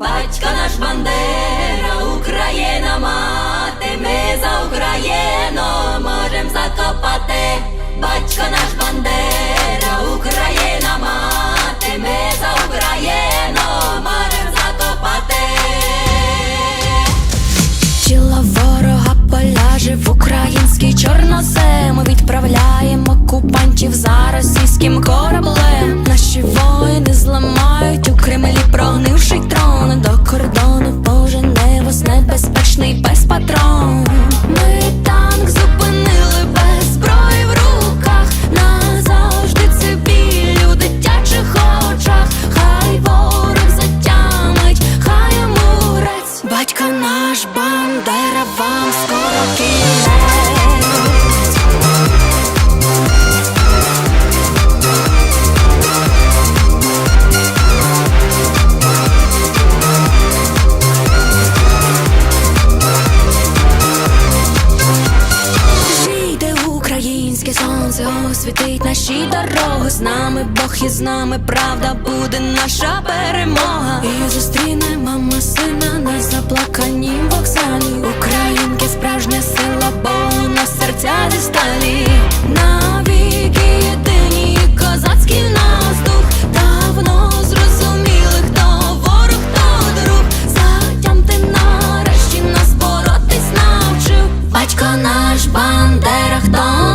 Батько наш бандера, Україна мати, ми за Україну можем закопати, батько наш. Українське сонце освітить наші дороги. З нами Бог і з нами правда буде наша перемога. І зустрінемо ми сина на заплаканім вокзалі. Українки справжня сила, бо у нас серця зі сталі. Навіки єдині козацький наздух давно зрозуміли, хто ворог, хто друг. Затям ти нас боротись навчив. Батько наш бандера, хто.